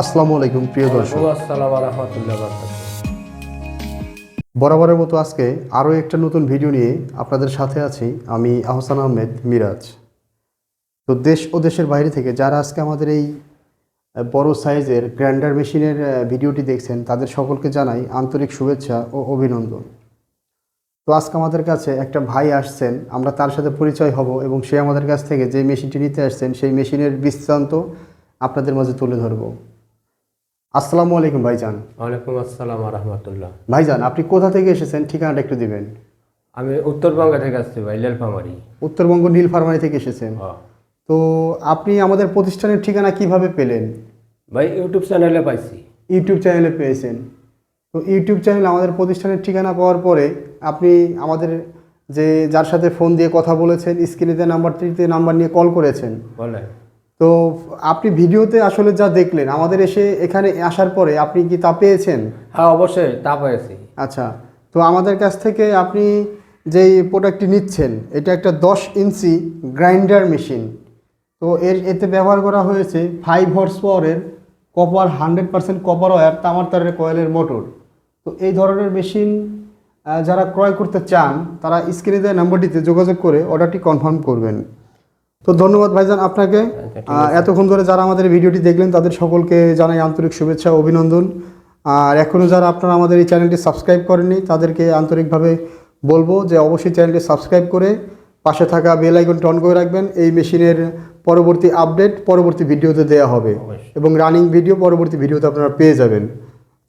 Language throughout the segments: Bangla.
আসসালামু আলাইকুম প্রিয় দর্শক। আসসালাম রহমতুল্লাহ বারকাতুহ। বরাবরের মতো আজকে আরও একটা নতুন ভিডিও নিয়ে আপনাদের সাথে আছি আমি আহসান আহমেদ মিরাজ। তো দেশ ও দেশের বাইরে থেকে যারা আজকে আমাদের এই বড় সাইজের গ্র্যান্ডার মেশিনের ভিডিওটি দেখছেন তাদের সকলকে জানাই আন্তরিক শুভেচ্ছা ও অভিনন্দন। তো আজকে আমাদের কাছে একটা ভাই আসছেন আমরা তার সাথে পরিচয় হব এবং সে আমাদের কাছ থেকে যে মেশিনটি নিতে আসছেন সেই মেশিনের বিস্তান্ত আপনাদের মাঝে তুলে ধরব। আসসালামু আলাইকুম ভাইজান। ওয়ালাইকুম আসসালাম রহমতুল্লাহ। ভাইজান আপনি কোথা থেকে এসেছেন? ঠিকানাটা একটু দিবেন। আমি উত্তরবঙ্গ থেকে আসছি ভাই লেলফামারি উত্তরবঙ্গ নীল ফার্মারি থেকে এসেছেন। হ্যাঁ। তো আপনি আমাদের প্রতিষ্ঠানের ঠিকানা কীভাবে পেলেন? ভাই ইউটিউব চ্যানেলে পাইছি। ইউটিউব চ্যানেলে পেয়েছেন। তো ইউটিউব চ্যানেলে আমাদের প্রতিষ্ঠানের ঠিকানা পাওয়ার পরে আপনি আমাদের যে যার সাথে ফোন দিয়ে কথা বলেছেন স্ক্রিনে নাম্বারটিতে নাম্বার নিয়ে কল করেছেন বলে তো আপনি ভিডিওতে আসলে যা দেখলেন আমাদের এসে এখানে আসার পরে আপনি কি তা পেয়েছেন? হ্যাঁ অবশ্যই তা পেয়েছি। আচ্ছা তো আমাদের কাছ থেকে আপনি যেই প্রোডাক্টটি নিচ্ছেন এটা একটা দশ ইঞ্চি গ্রাইন্ডার মেশিন। তো এর এতে ব্যবহার করা হয়েছে ফাইভ হর্স পাওয়ারের copper hundred percent copper wire তামার তারের কয়েলের মোটর তো এই ধরনের মেশিন যারা ক্রয় করতে চান তারা স্ক্রিনে দেওয়া নাম্বারটিতে যোগাযোগ করে অর্ডারটি কনফার্ম করবেন। তো ধন্যবাদ ভাইজান আপনাকে। এতক্ষণ ধরে যারা আমাদের ভিডিওটি দেখলেন তাদের সকলকে জানাই আন্তরিক শুভেচ্ছা অভিনন্দন। আর এখনও যারা আপনারা আমাদের এই চ্যানেলটি সাবস্ক্রাইব করেননি তাদেরকে আন্তরিকভাবে বলব যে অবশ্যই চ্যানেলটি সাবস্ক্রাইব করে পাশে থাকা বেল আইকনটি অন করে রাখবেন। এই মেশিনের পরবর্তী আপডেট পরবর্তী ভিডিওতে দেওয়া হবে এবং রানিং ভিডিও পরবর্তী ভিডিওতে আপনারা পেয়ে যাবেন।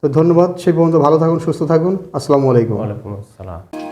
তো ধন্যবাদ। সেই পর্যন্ত ভালো থাকুন সুস্থ থাকুন। আসসালামু আলাইকুম। ওয়ালাইকুম আসসালাম।